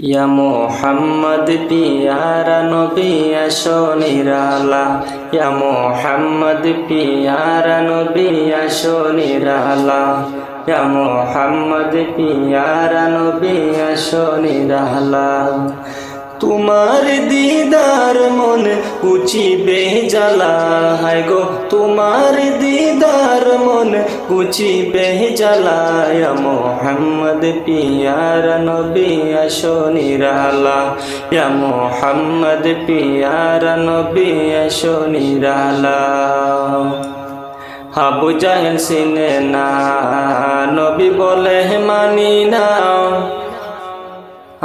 ইয়া মোহাম্মদ পিয়ারা নবী আসো নিরালা। ইয়া মোহাম্মদ পিয়ারা নবী আসো নিরালা। ইয়া মোহাম্মদ পিয়ারা নবী আসো নিরালা। তোমার দিদার মন উচিবে জ্বালা, হায় গো, তোমার মন উচিবে জ্বালায় মোহাম্মদ পিয়ার নবী আসো নিরালা ইয়া মোহাম্মদ পিয়ার নবী আসো নিরালা হাবু জাহেল সিনে না, নবী বলে মানি না।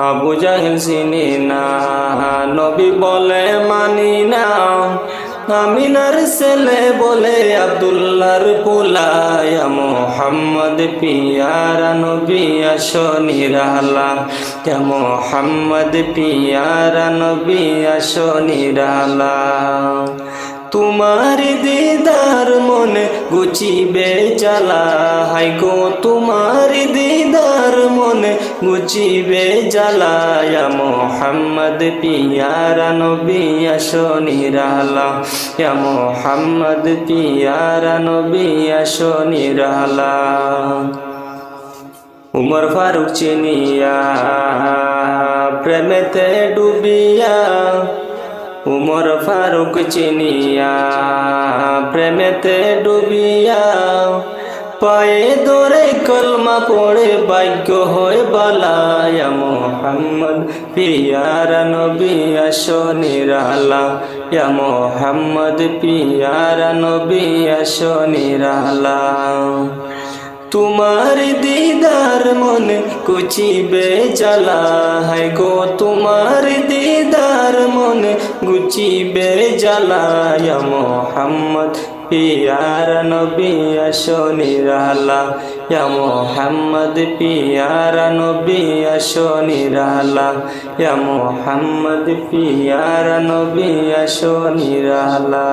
আবু জাহেল চিনি না, নবী বলে মানি আমিনার ছেলে বলে আব্দুল্লার পোলায়, মোহাম্মদ পিয়ারা নবী আসো নিরালা। মোহাম্মদ পিয়ারা নবী আসো নিরালা। তোমার দিদার মন গুচিবে জ্বালা, হাই গো তোমার গুচিবে জ্বালায় মোহাম্মদ পিয়ারা নবী আসো নিরালা। ইয়া মোহাম্মদ পিয়ারা নবী আসো নিরালা। উমর ফারুক চিনিয়া প্রেমেতে ডুবিয়া। উমর ফারুক চিনিয়া প্রেমেতে ডুবিয়া। পায়ে দরে কলমা পড়ে ভাগ্য হয়ে বালায়া মোহাম্মদ। পিয়ারা নবী আসো নিরালা ইয়া মোহাম্মদ, পিয়ারা নবী আসো নিরালা তোমার দিদার মনে কুচিবে জ্বালা, হায় গো জ্বালায় মোহাম্মদ, পিয়ার নবী আসো নিরালা ইয়া মোহাম্মদ, পিয়ার নবী আসো নিরালা ইয়া মোহাম্মদ, পিয়ার নবী আসো নিরালা